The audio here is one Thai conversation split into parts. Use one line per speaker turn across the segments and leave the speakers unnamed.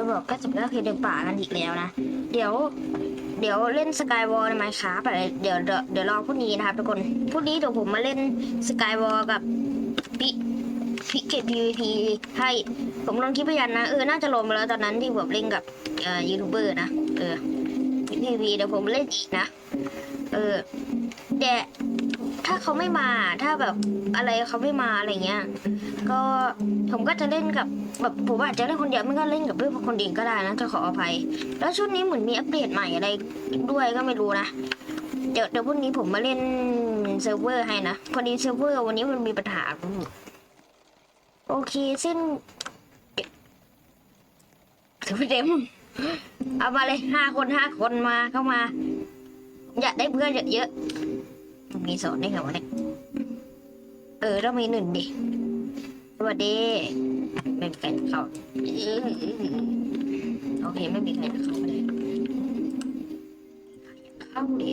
จะบอกก็จะก็คือเดินป่ากันอีกแล้วนะ เดี๋ยว เดี๋ยวเล่นสกายวอลในไมค์ครับเดี๋ยวเดี๋ยวเดี๋ยวรอพรุ่งนี้นะครับทุกคนพรุ่งนี้เดี๋ยวผมมาเล่นสกายวอลกับพี่พี่เกตพีวีพีให้ ผมลงคลิปพยันนะ เออ น่าจะลงไปแล้วตอนนั้นที่ผมเล่นกับเอ่อยูทูบเบอร์นะ เออพีวีเดี๋ยวผมเล่นอีกนะ เออแต่ถ้าเขาไม่มา ถ้าแบบอะไรเขาไม่มาอะไรเงี้ย ก็ผมก็จะเล่นกับ แบบผมอาจจะเล่นคนเดียวไม่ก็เล่นกับเพื่อนคนอื่นก็ได้นะจะขออภัย แล้วช่วงนี้เหมือนมีอัปเดตใหม่อะไรด้วยก็ไม่รู้นะเดี๋ยวเดี๋ยวพรุ่งนี้ผมมาเล่นเซิร์ฟเวอร์ให้นะพอดีเซิร์ฟเวอร์วันนี้มันมีปัญหาโอเคซึ่งถือเต็มเอามาเลยห้าคนห้าคนมาเข้ามา อยากได้เพื่อนเยอะๆมีสอนได้ไงวะเนี่ยเออต้องมีหนึ่งดิสวัสดี ไม่มีใครเขาโอเคไม่มีใครเข้ามาเลยเข้าดิ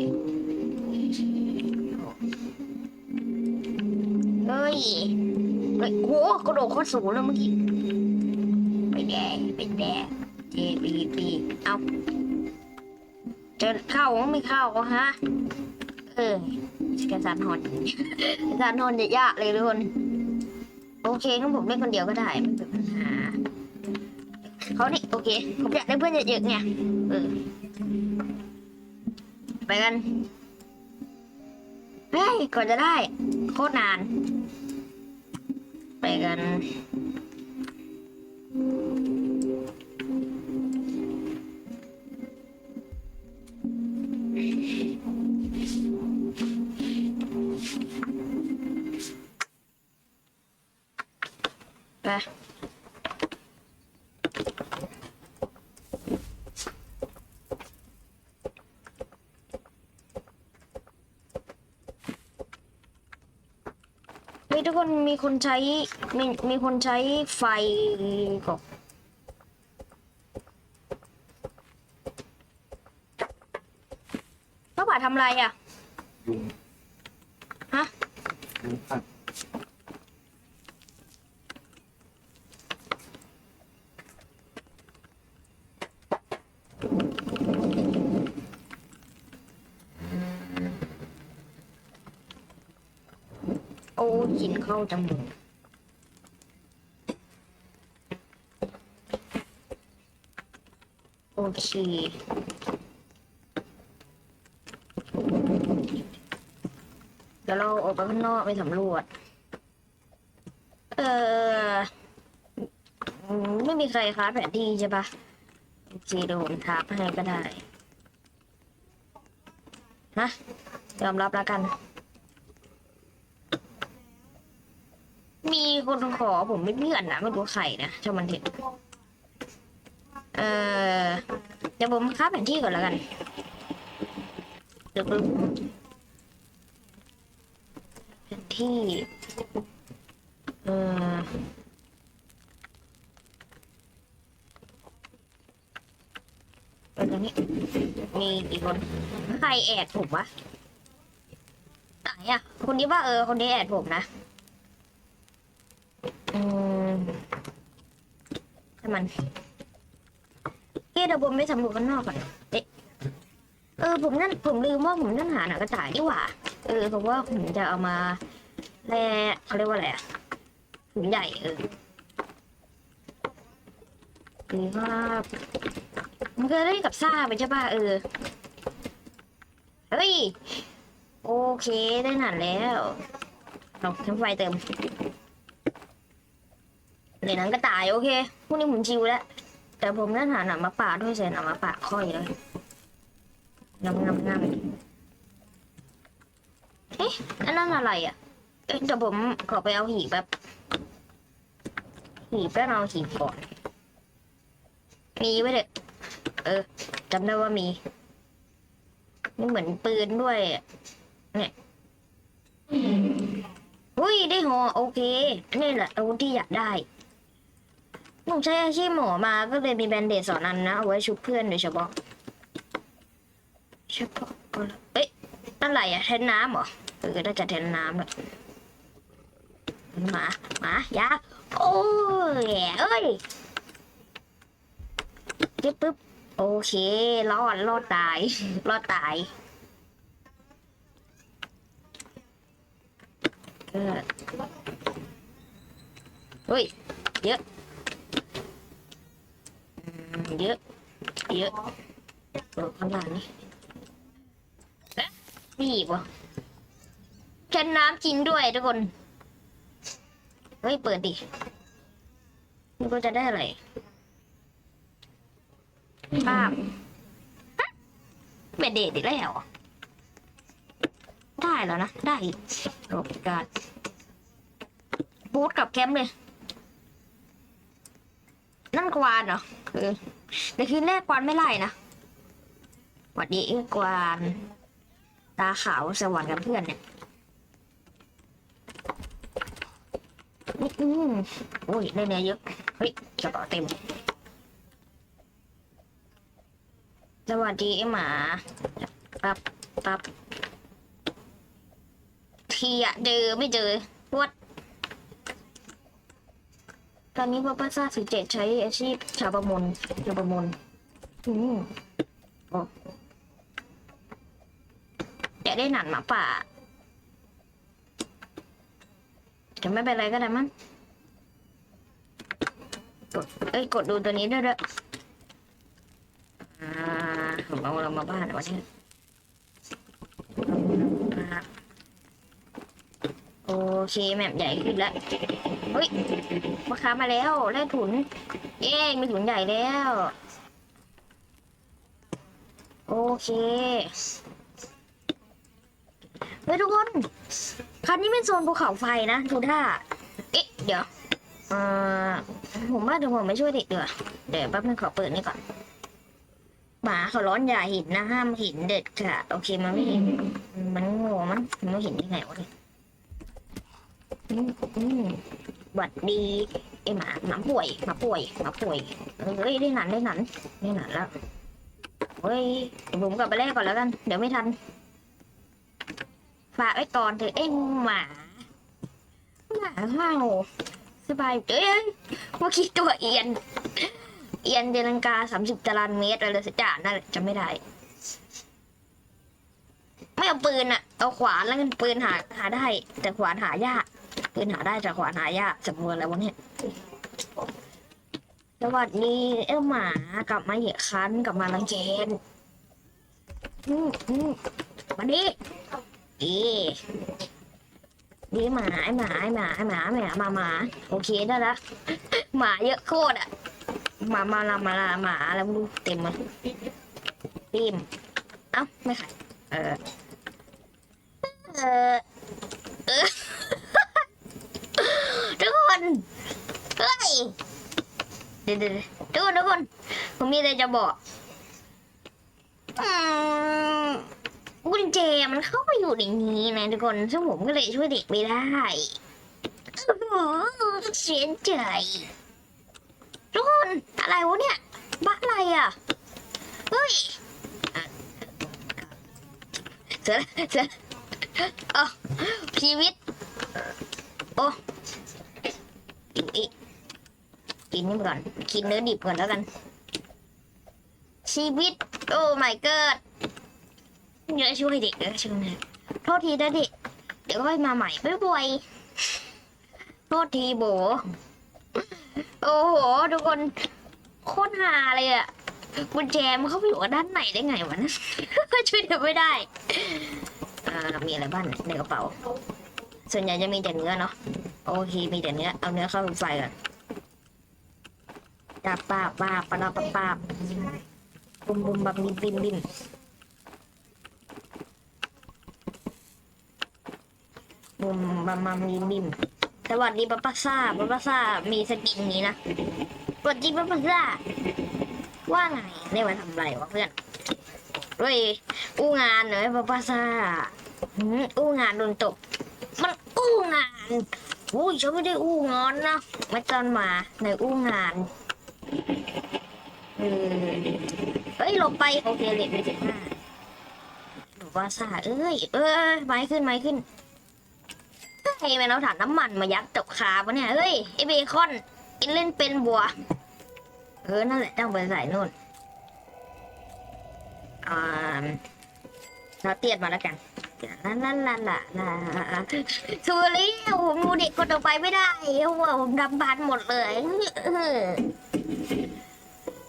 เฮ้ยเฮ้ยโหกระโดดโคตรสูงเลยเมื่อกี้ไปแดงไปแดงเจปีปีเอาจะเข้าก็ไม่เข้าก็ฮะเออแกสานหอนสานหอนจะยากเลยทุกคน โอเคงั้นผมเล่นคนเดียวก็ได้ไม่เป็นปัญหาเขานี่โอเคผมอยากได้เพื่อนเยอะๆไงเออไปกันเฮ้ยก่อนจะได้ โคตรนาน ไปกัน มีคนใช้มีมีคนใช้ไฟก่อนป้าป่าทำอะไรอะ
ยุง
ฮะ
ยุงกัดิ
นเข้าจมูกโอเคเดี๋ยวเราออกไปข้างนอกไปสำรวจ เออไม่มีใครค้าแผนที่ใช่ปะโอเคเดี๋ยวผมทักให้ก็ได้ นะ ยอมรับแล้วกัน มีคน ขอผมไม่เพื่อนนะไม่รู้ใครนะช่างมันเถอะเออเดี๋ยวผมค้าแผนที่ก่อนแล้วกันเดี๋ยวแผนที่ เออตรงนี้มีกี่คนใครแอดผมวะไหนอะคนนี้ว่าเออ คนนี้แอดผมนะ อืมถ้ามันเฮ้ยเดี๋ยวผมไปสำรวจข้างนอกก่อนเอ๊ะเออ ผมนั่นผมลืมว่าผมนั่นหาหนังกระต่ายนี่หว่า เออผมว่าผมจะเอามาแล่เขาเรียกว่าอะไรอะถุงใหญ่เออคือว่ามันเคยเล่นกับซ่าไปใช่ป่ะเออ เฮ้ย โอเคได้หนันแล้วเอาทั้งไฟเติม เดี๋ยวนั้นก็ตายโอเคพรุ่งนี้ผมชิวแล้ว แต่ผมนั่นหาหนังมาป่าด้วยใส่หนังมาป่าค่อยเลยงำงำงำเอ๊ะอันนั้นอะไรอะเอ๊ะเดี๋ยวผมขอไปเอาหีบแบบหีบแล้วเอาหีบก่อน มีไว้เถอะเออจำได้ว่ามีนี่เหมือนปืนด้วย เนี่ยอุ้ยได้หอโอเค นี่แหละอาวุธที่อยากได้ ผมใช้อาชีพหมอมาก็เลยมีแบนเดตสองอันนะเอาไว้ชุบเพื่อนโดยเฉพาะเฉพาะก็เอ้ยนั่นอะไรอะแทนน้ำเหรอเออน่าจะแทนน้ำแหละหมาหมายาโอ้ยเอ้ยยึดปุ๊บโอเครอดรอดตายรอดตายเออเฮ้ยเยอะ เยอะ เยอะโอ้ขนาดนี้เอ๊ะนี่อีกวะแค่น้ำจริงด้วยทุกคน เฮ้ย เปิดดิมันก็จะได้อะไรป้าบฮะเบดเดดอีกแล้วเหรอได้แล้วนะ ได้อีกโอกาสบูทกับแคมป์เลย นั่นกวานเหรอเออ แต่คืนแรกกวานไม่ไล่นะหวัดดีเอ้กวานตาขาวสวรรค์กับเพื่อนเนี่ยอืมโอ้ยได้เนื้อเยอะ เฮ้ยกระเป๋าเต็ม สวัสดีไอ้หมา ปับปับทีอะเจอไม่เจอปวด ตอนนี้พ่อป้าซาสิเจ็ดใช้อาชีพชาวประมงชาวประมงอืมโอ้อยากได้หนันหมาป่าจะไม่เป็นไรก็ได้มั้งกดเอ้ยกดดูตัวนี้ด้วยด้วยอ่าผมเอาเรามาบ้านวันนี้ โอเคแมปใหญ่ขึ้นแล้วเฮ้ยมาค้ามาแล้วได้ถุนเย้มีถุนใหญ่แล้ว โอเคเฮ้ยทุกคนคันนี้เป็นโซนภูเขาไฟนะดูท่าเอ๊ะเดี๋ยวเอ่อผมว่าเดี๋ยวผมไม่ช่วยเด็กเดี๋ยวาเดี๋ยวแป๊บนึงขอเปิดนี่ก่อนหมาเขาร้อนอย่าหินนะห้ามหินเด็ดค่ะ โอเคมันไม่เห็นมันโง่มันมันไม่เห็นยังไงวะเนี่ย อืมอืมหวัดดีไอหมาหมาป่วยหมาป่วยหมาป่วยเฮ้ยได้หนันได้หนันได้หนันแล้วเฮ้ยผมกลับไปแรกก่อนแล้วกัน เดี๋ยวไม่ทันฝากไว้ก่อนเถอะเอ็งหมาหมาเห่าสบายเอ้ยเมื่อกี้ตัวเอียน เอียนเดลังกาสามสิบตารางเมตรอะไรสักอย่างนั่นแหละจำไม่ได้ ไม่เอาปืนอะเอาขวานแล้วกันปืนหาหาได้ แต่ขวานหายาก ปืนหาได้แต่ขวานหายากจำนวนอะไรวะเนี่ยสวัสดีเอ้าหมากลับมาเหยียดคันกลับมาลังเกนอืมอืมมาดิเอ๊ะนี่หมาไอหมาไอหมาไอหมาหมามาหมาโอเคได้ละหมาเยอะโคตรอะหมามาลามาลาหมาอะไรไม่รู้เต็มมันปิมเอ้าไม่ขายเออเอออ ทุกคนเฮ้ย เดี๋ยวเดี๋ยวทุกคนทุกคนผมมีอะไรจะบอกกุญแจมันเข้าไปอยู่ในนี้นะทุกคนซึ่งผมก็เลยช่วยเด็กไม่ได้โอ้เสียใจทุกคนอะไรวะเนี่ยบ้าอะไรอะเฮ้ยเสร็จเสร็จอ๋อชีวิต โอ้กินอีก กินนี่ก่อน กินเนื้อดิบก่อนแล้วกัน ชีวิต โอ้ my god เดี๋ยวช่วยเด็กเดี๋ยวช่วยนะโทษทีนะเด็กเดี๋ยวค่อยมาใหม่บ่อยโทษทีโบ โอ้โห ทุกคนโคตรฮาเลยอะกุญแจมันเข้าไปอยู่ด้านไหนได้ไงวะนะช่วยเด็กไม่ได้ อ่า มีอะไรบ้างในกระเป๋า ส่วนใหญ่จะมีแต่เนื้อเนาะ โอเค มีแต่เนื้อ เอาเนื้อเข้าไปใส่ก่อน ปาบปาปาบปาปาปาบุมบุมบัมบิมบิมบิมบุมบัมบัมบิมบิมสวัสดีป้าป้าซ่าป้าป้าซ่ามีสกินนี้นะสวัสดีป้าป้าซ่าว่าไงเนี่มาทำอะไรวะเพื่อนเฮ้ยอู้งานเหรอป้าป้าซ่าอู้งานโดนตก มันอู้งานอุ้ยฉันไม่ได้อู้งอนนะไม่ตอนมาในอู้งาน ออเฮ้ยลบไปโอเคเหรียญไปสิบห้าป้าป้าซาเอ้ย เอ้ยไม้ขึ้นไม้ขึ้นไอ้แมนเอาถังน้ำมันมายัดตกขาปะเนี่ยเฮ้ยไอเบคอนกินเล่นเป็นบัว เออนั่นแหละต้องไปใส่นู่นอ่าเราเตียนมาแล้วกันลาลาลาลาลาทูรี่ผมดูเด็กคนต่อไปไม่ได้เพราะว่าผมดำบานหมดเลย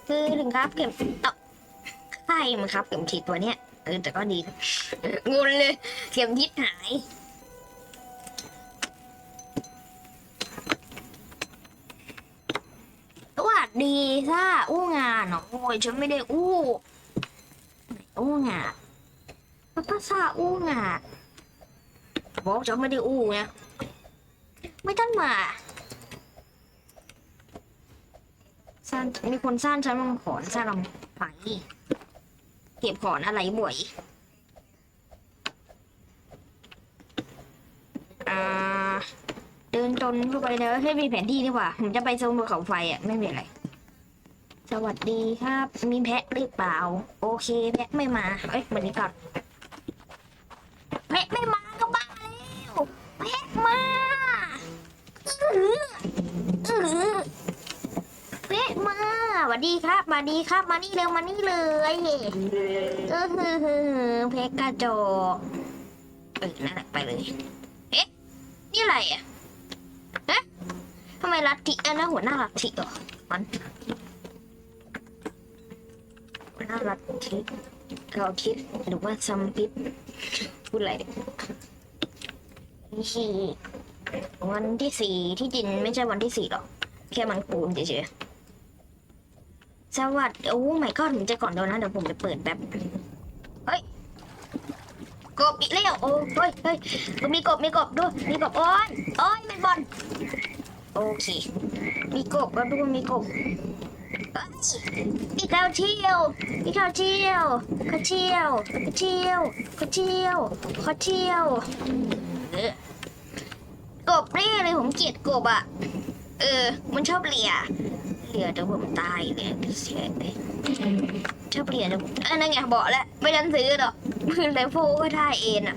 คือถึงครับเข็มเอ้าใช่มันครับ เข็มทิศตัวเนี้ยเออแต่ก็ดีนะงงเลย เข็มทิศหายสวัสดีซ่าอู้งานเนาะโอ้ยฉันไม่ได้อู้อู้งานป้าป้าซ่าอู้งานบอกฉันไม่ได้อู้ไงไม่ต้องมา ซ่านมีคนซ่านฉันลำขอนซ่านลำไปเก็บขอนอะไรบ่อยอ่าเดินจนเข้าไปแล้วให้มีแผนที่ดีกว่า ผมจะไปโซนภูเขาไฟอะ ไม่มีอะไร สวัสดีครับ มีแพะหรือเปล่า โอเค แพะไม่มา เอ้ยวันนี้ก่อนแพะไม่ วัสดีครับสวัสดีครับมานี่เร็วมานี่เลยเออฮือฮือฮือแพะกระจกเออนั่นแหละไปเลย เอ๊ะ นี่อะไรอะทำไมลัทธิอันนั้นหัวหน้าลัทธิเหรอมันหัวหน้าลัทธิเราคิดหรือว่าซัมปิดพูดอะไรนี่ยนี่วันที่สี่ที่จริงไม่ใช่วันที่สี่หรอก แค่มันคูณเฉยๆ สวัสดีโอ้ไม่ก็ถึงจะก่อนเดี๋ยวนะเดี๋ยวผมจะเปิดแป๊บเฮ้ยกบอีกแล้วโอ้เฮ้ยเฮ้ยมีกบมีกบด้วยมีกบโอ้ยโอ้ยเป็นบอลโอเค มีกบแล้วทุกคนมีกบอ้ยมีข้าวเที่ยวมีข้าวเที่ยวข้าวเที่ยวข้าวเที่ยวข้าวเที่ยวขาเที่ยวเออกบเร่เลยผมเกลียดกบอะ เออ มันชอบเลีย เลียเดี๋ยวผมตายเลยเสียไปชอบเปลียเดี๋ยวผมเออนั่นไงบอกแล้วไม่ดันซื้อหรอกมือไรโฟก็ได้เองอะ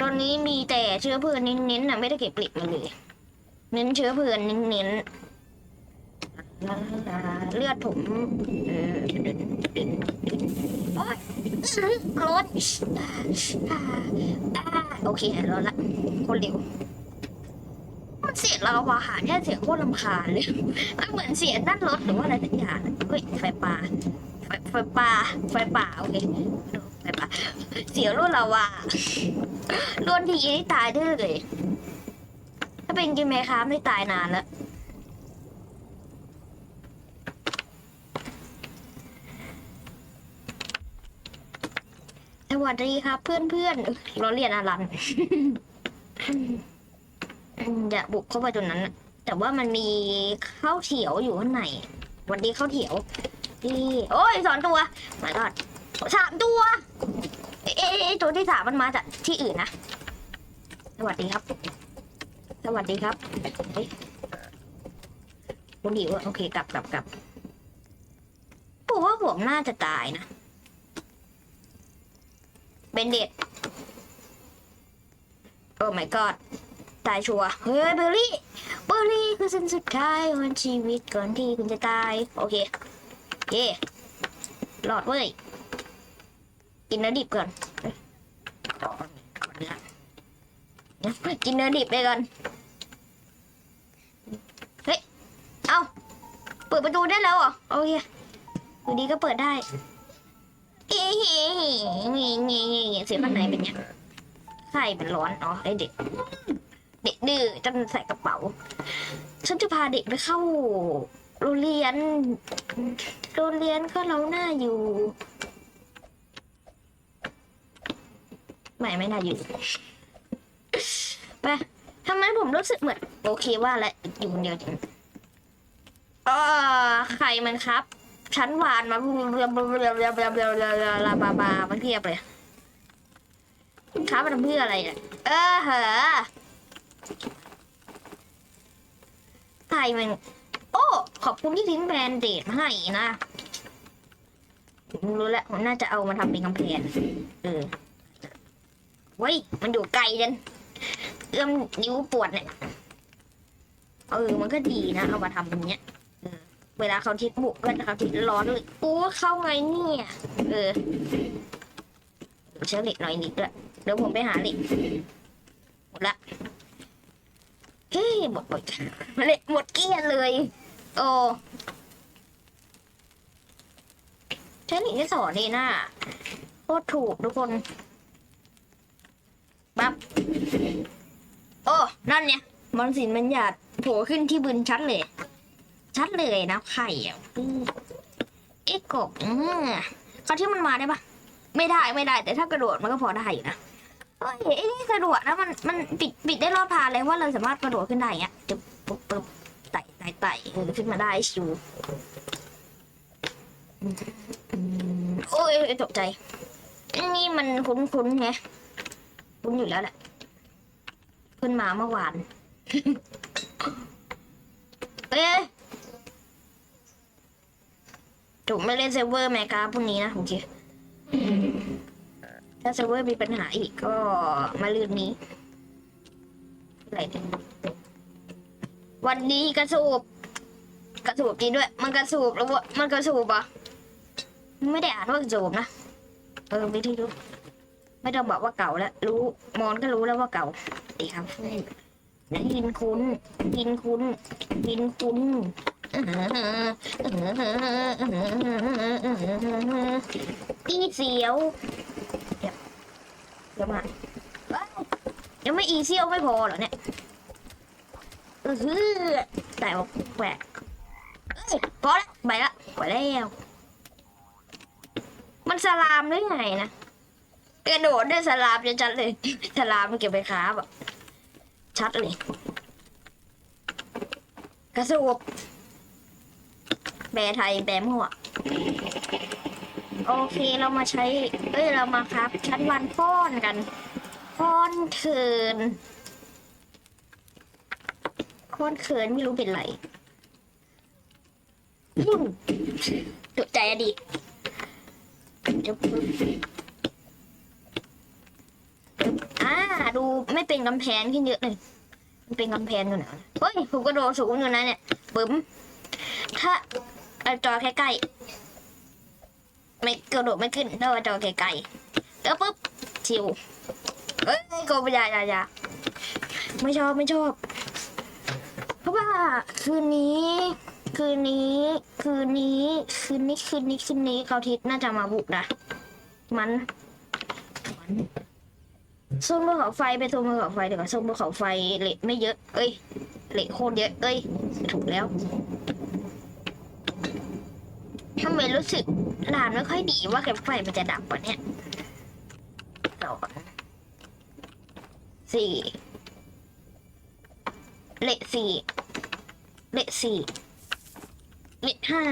ตอนนี้มีแต่เชื้อเพลิงเน้นๆน่ะไม่ได้เก็บเหล็กมาเลยเน้นเชื้อเพลิงเน้นๆเลือดผมโอ๊ยรถโอเครถละคนเร็ว เสียงเราวาหาแค่เสียงโคตรลำคาญเลยมันเหมือนเสียงด้านรถหรือว่าอะไรสักอย่างเฮ้ยไฟป่าไฟไฟป่าไฟป่าโอเคไฟป่าเสียงรถเราวาโดนทีนี่ตายได้เลย ถ้าเป็นกินเมคามไม่ตายนานแล้วสวัสดีครับเพื่อนเพื่อนๆเราเรียนอารัน อย่าบุกเข้าไปตรงนั้น แต่ว่ามันมีข้าวเถียวอยู่ข้างในสวันดีข้าวเถียวนี่โอ้ยสองตัวมาทอดสามตัว เอ๊ะตัวที่สามมันมาจากที่อื่นนะ สวัสดีครับ สวัสดีครับคุณหิวโอเคกลับกลับกลับผมว่าผมน่าจะตายนะเบนเด็ดโอ้ my god ตายชัวเฮ้ยเบอร์รี่เบอร์รี่คือเส้นสุดท้ายของชีวิตก่อนที่คุณจะตาย โอเคเย่หลอดเว้ย กินเนื้อดิบก่อนเอ้ยต่อเนื้อกินเนื้อดิบไปก่อน เฮ้ย เอาเปิดประตูได้แล้วเหรอ โอเคอยู่ดีก็เปิดได้เอ๊ะเฮ้เงี้ยเงี้ยเงี้ยเสียงข้างในเป็นไงไข่เป็นร้อน อ๋อไอเด็ก ดื้อจนใส่กระเป๋า ฉันจะพาเด็กไปเข้าโรงเรียน โรงเรียนก็เราหน้าอยู่ ไม่ไม่น่าอยู่ไปทำไมผมรู้สึกเหมือน โอเคว่าแล้วอยู่คนเดียวจริงเออไข่มันครับชั้นวานมาเรือเรือเรือเรือเรือเรือเรือเรือลาบาบามันเพียบเลยครับมันทำเพื่ออะไรเนี่ยเออเหอะ ไข่มัน โอ้ ขอบคุณที่ทิ้งแบรนด์เดดมาให้นะผมรู้แล้วผมน่าจะเอามาทำเป็นกำแพงเออเว้ย มันอยู่ไกลจังเอื้อมนิ้วปวดเนี่ย เออ มันก็ดีนะ เอามาทำตรงเนี้ยเออเวลาเขาทิศบุกเวลาเขาทิศร้อนเลยอู้เข้าไงเนี่ย เออเชื้อเหล็กหน่อยนิดละเดี๋ยวผมไปหาเหล็กหมดละ เฮ้ยหมดหมดเล็กหมดเกลี้ยงเลย โอ้เทคนิคที่สอนดีน่าโคตรถูกทุกคนปั๊บโอ้นั่นเนี่ยมอนสินมันหยาดโผล่ขึ้นที่บืนชัดเลย ชัดเลยนะไข่อะอืมเอ๊ะกบอืมเขาที่มันมาได้ปะไม่ได้ไม่ได้ แต่ถ้ากระโดดมันก็พอได้อยู่นะ เฮ้ยไอ้นี่กระโดดนะมันมันปิดปิดได้รอบพาเลยว่าเราสามารถกระโดดขึ้นได้อย่างเงี้ยจึ๊บปุ๊บปุ๊บไต่ไต่ไต่ขึ้นมาได้ชิวโอ้ยตกใจนี่มันคุ้นๆไงคุ้นอยู่แล้วแหละขึ้นมาเมื่อวานเอ๊ะถูกไม่เล่นเซิร์ฟเวอร์แมกาพรุ่งนี้นะโอเค ถ้าเซิร์ฟเวอร์มีปัญหาอีกก็มาลืนนี้ไรเนี่ยวันนี้กระสูบกระสูบจริงด้วย มันกระสูบแล้ววะมันกระสูบอะไม่ได้อ่านว่ากระสูบนะเออวิธีรู้ไม่ต้องบอกว่าเก่าแล้ว รู้มอนก็รู้แล้วว่าเก่าดีครับยินคุ้นยินคุ้นยินคุ้นอีเสียว เดี๋ยวเดี๋ยวมาว้าวยังไม่อีเสียวไม่พอเหรอเนี่ยเออฮือแต่ว่าแปลกเอ้ยพอแล้วไปละไปแล้วมันสลามได้ไงนะกระโดดได้สลามจะชัดเลยสลามมันเก็บไปค้าแบบชัดเลยกระสูบแปลไทยแปลมั่ว โอเคเรามาใช้ เอ้ยเรามาครับ ชั้นวันฟ้อนกันฟ้อนเขินฟ้อนเขินไม่รู้เป็นไรวุ่นตกใจอดิเดี๋ยวปึ๊บอ่าดูไม่เป็นกำแพงขึ้นเยอะเลยมันเป็นกำแพงอยู่นะเฮ้ยผมกระโดดสูงอยู่นะเนี่ยบึ้มถ้าเอาจอใกล้ๆ ไม่กระโดดไม่ขึ้นถ้าเอาจอไกลๆแล้วปุ๊บชิวเอ้ยโกบยายายาไม่ชอบไม่ชอบ เพราะว่าคืนนี้ คืนนี้ คืนนี้ คืนนี้คืนนี้คืนนี้เขาทิศน่าจะมาบุกนะมันมันส้มบนเขาไฟไปส้มบนเขาไฟเดี๋ยวก่อนส้มบนเขาไฟเหล็กไม่เยอะ เอ้ยเหล็กโคตรเยอะเอ้ยถูกแล้วทำไมรู้สึก ลานไม่ค่อยดีว่าแคมไฟมันจะดับปะเนี่ยสองสี่เหล็กสี่เหล็กสี่เลขห้า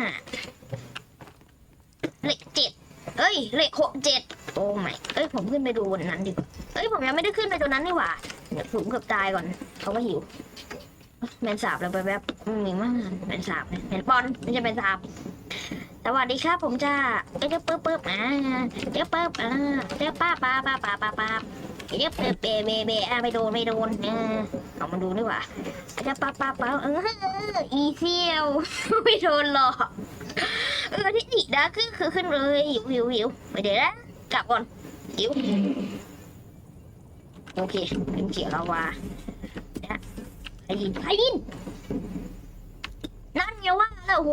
เลขเจ็ดเอ้ย เลขหกเจ็ดโอ้ไม่เอ้ย ผมขึ้นไปดูบนนั้นดีกว่าเอ้ย ผมยังไม่ได้ขึ้นไปตัวนั้นนี่หว่าเดี๋ยวผมเกือบตายก่อนเขาก็หิว แมนสาบแล้วไปแบบมีมากแมนสาบแมนปอนไม่ใช่แมนสาบสวัสดีครับผมจะเอ้ยเดี๋ยวปึ๊บปึ๊บอ่าเดี๋ยวปึ๊บอ่าเดี๋ยวป้าป้าป้าป้าป้าป้าเดี๋ยวเปเบเบเบอ่าไม่โดนไม่โดนเออเอามาดูดีกว่าเดี๋ยวป้าป้าป้าเอออีเซียวไม่โดนหรอกเออที่ดีนะคือคือขึ้นเลยหิวหิวหิวไปเดี๋ยวนะกลับก่อนหิวโอเคเป็นเขียวเราว่านะ ไอ้ดินไอ้ดินนั่นไงว่าแล้วโห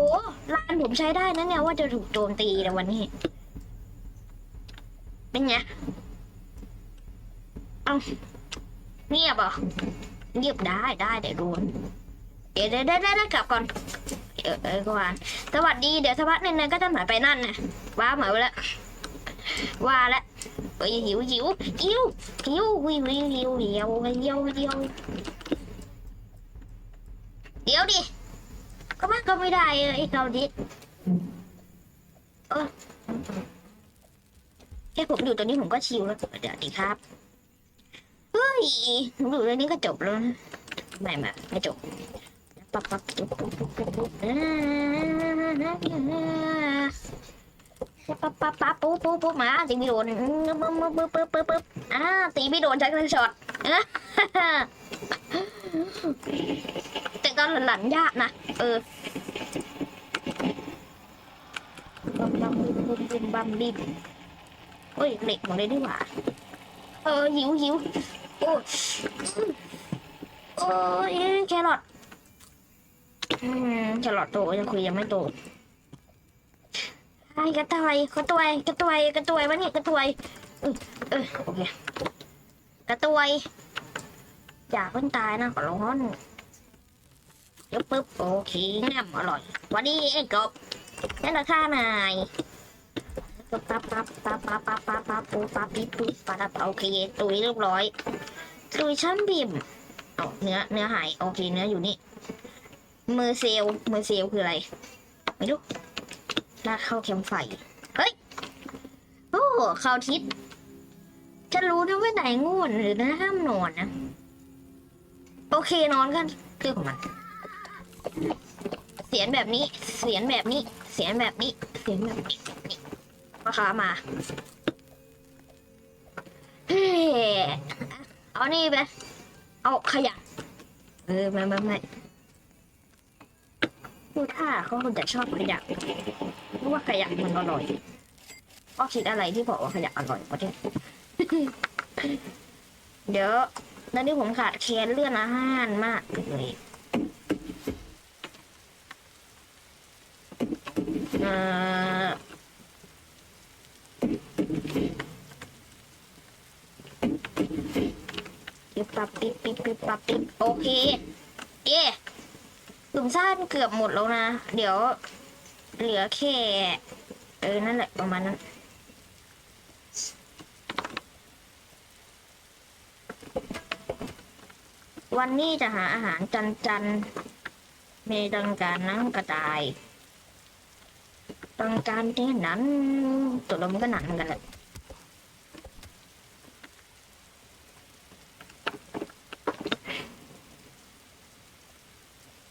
ร้านผมใช้ได้นะเนี่ยว่าจะถูกโจมตีในวันนี้ เป็นไงเอาเงียบอะเงียบได้ได้เดี๋ยวโดนเดี๋ยวเดี๋ยวเดี๋ยวเดี๋ยวกลับก่อน เออเออก็วานสวัสดีเดี๋ยวสักพักหนึงนะก็จะหมายไปนั่นนะว้าเหมือนไปแล้วว่าแล้วเอ้ยหิวหิวหิวหิวหิวหิวหิวหิวหิวหิว เดี๋ยวดิ ก็มันก็ไม่ได้เออไอ้เกาดิเออแค่ผมอยู่ตรงนี้ผมก็ชิวแล้วเดี๋ยวดีครับ เฮ้ยผมอยู่ตรงนี้ก็จบแล้วนะไม่ไม่ไม่จบปั๊บปั๊บปุ๊บปุ๊บปุ๊บปุ๊บปุ๊บอ่าปั๊บปั๊บปั๊บปุ๊บปุ๊บปุ๊บมาตีไม่โดนปึ๊บปึ๊บปึ๊บปึ๊บปึ๊บปึ๊บอ่าตีไม่โดนใช้กระช็อตอะ แต่ตอนหลังๆยากนะ เออบุมบุมบัมบิมเฮ้ยเหล็กหมดเลยดีกว่า เออหิวหิวโอ้โอ้ยแครอทอืมแครอทโตยังคุยยังไม่โตไอ้กระต่ายกระต่ายกระต่ายกระต่ายวะนี่กระต่ายเออเออโอเคกระต่าย อยากเพิ่งตายนะขอร้องเดี๋ยวปึ๊บโอเคแงามอร่อยวันนี้เอ็กบนั่นราคานายปั๊บปั๊บปั๊บปั๊บปั๊บปั๊บปั๊บปั๊บปุ๊บปั๊บปิ๊บปุ๊บปั๊บโอเคตุยเรียบร้อยตุยชั้นบิมเอาเนื้อเนื้อหายโอเคเนื้ออยู่นี่มือเซลมือเซลคืออะไรไม่รู้ลากเข้าแคมไฟเฮ้ยโอ้เข้าทิศจะรู้นะว่าไหนง่วนหรือนะห้ามนอนนะ โอเคนอนกันคือของมัน เสียงแบบนี้ เสียงแบบนี้ เสียงแบบนี้ เสียงแบบนี้นี่พ่อค้ามาเอานี่ไป เอาขยะ เออไม่ไม่ไม่ดูท่าเขาคงจะชอบขยะเพราะว่าขยะมันอร่อยก็คิดอะไรที่บอกว่าขยะอร่อยประเทศเดี๋ยว ตอนนี้ผมขาดแคลนเรื่องอาหารมากเลยเอ่อปิ๊บปั๊บปิ๊บปิ๊บปิ๊บปับปิ๊บโอเคเอ๊กลุ่มซ่านเกือบหมดแล้วนะ เดี๋ยวเหลือแค่ เออ นั่นแหละประมาณนั้น วันนี้จะหาอาหารจันจันๆมีดังการนั่งกระต่ายดังการที่นั้นตัวเรามันก็หนักเหมือนกันแหละ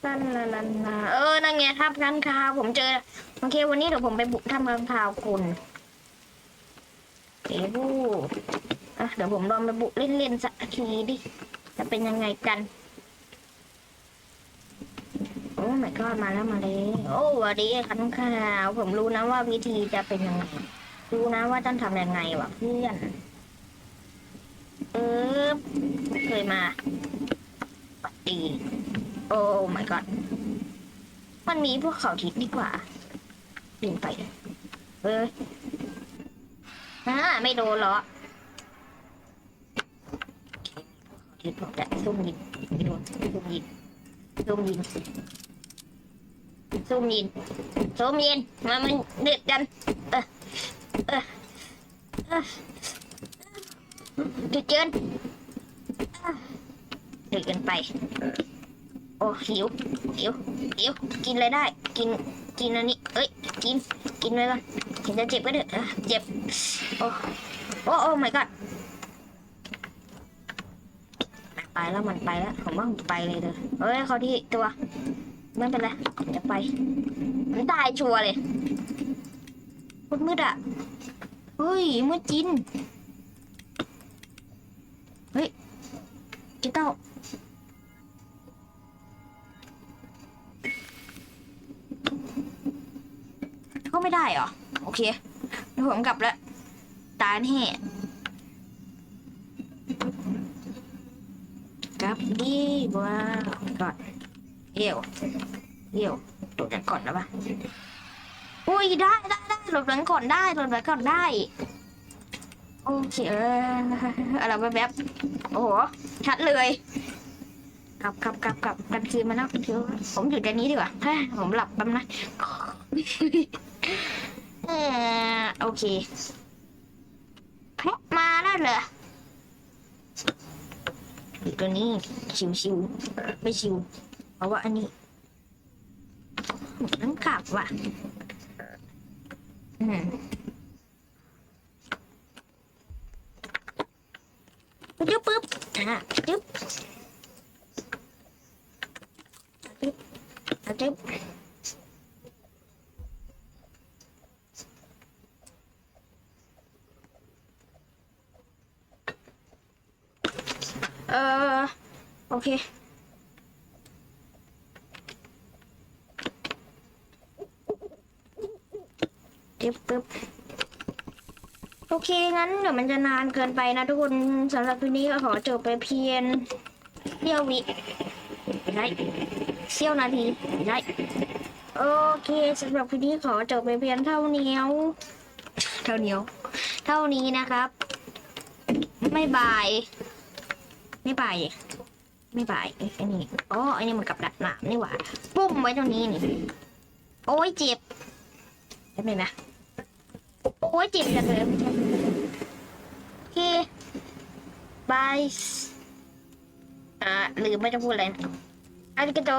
ลันลาลันลาเออ นั่นไงทับกันข่าวผมเจอ โอเค วันนี้เดี๋ยวผมไปบุกทำกันข่าวคุณเอ๋บูอะ เดี๋ยวผมลองไปบุกเล่นๆสักทีดิ เป็นยังไงกัน โอ้ my god มาแล้วมาแล้วโอ้สวัสดีคันข่าวผมรู้นะว่าวิธีจะเป็นยังไง รู้นะว่าต้องทำยังไงวะเพื่อนเออไม่เคยมาปฏิโอ้ my god มันมีพวกเขาทิศดีกว่ายิงไปเอ้ยอ่าไม่โดนหรอ กทิศบอกแต่ซุ่มยิงไม่โดนซุ่มยิงซุ่มยิงซุ่มยิงซุ่มยิงมามันเด็ดกันเออเออเออจุดเจินเด็ดกันไป โอ้หิวหิวหิวกินอะไรได้ กินกินอันนี้เอ้ยกินกินเลยก่อนเห็นจะเจ็บก็เถอะอะเจ็บโอ้โอ้โอ้ my god ไปแล้วมันไปแล้วผมว่าผมไปเลยเลยเฮ้ยเขาที่ตัวไม่เป็นไรผมจะไปมันตายชัวร์เลยมืดมืดอะเฮ้ยมืดจินเฮ้ยจิเต้าก็ไม่ได้เหรอโอเคเดี๋ยวผมกลับแล้วตายแน่ับดีว่าก่อนเอี่ยวเอี่ยวหลบกันก่อนนะปะอุ้ยได้ได้ได้หลบกันก่อนได้หลบกันก่อนได้โอเคเอออะไรแบบแบบโอ้โหชัดเลยกลับกลับกลับกลับกันคืนมาแล้วเดี๋ยวผมอยู่ในนี้ดีกว่าเฮ้ผมหลับแป๊บนะโอเคแพะมาแล้วเหรอ อีกตัวนี้ชิวๆไม่ชิว เพราะว่าอันนี้น้ำกลับว่ะ อืมปึ๊บปึ๊บอะปึ๊บปึ๊บอะปึ๊บ เออโอเคจึ๊บปึ๊บโอเค งั้นเดี๋ยวมันจะนานเกินไปนะทุกคนสำหรับคืนนี้ก็ขอจบไปเพียงเที่ยววิไม่ใช่เซี่ยวนาทีไม่ใช่โอเคสำหรับคืนนี้ขอจบไปเพียงเท่านี้เท่านี้เท่านี้นะครับไม่บาย ไม่ไป ไม่ไปไอ้นี่อ๋อไอ้นี่มันกับดักหนามนี่หว่าปุ้มไว้ตรงนี้นี่ โอ้ยเจ็บแป๊บนึงนะโอ้ยเจ็บจังเลยโอเคบายอ่าลืมไม่จะพูดอะไรนะอาริกาโต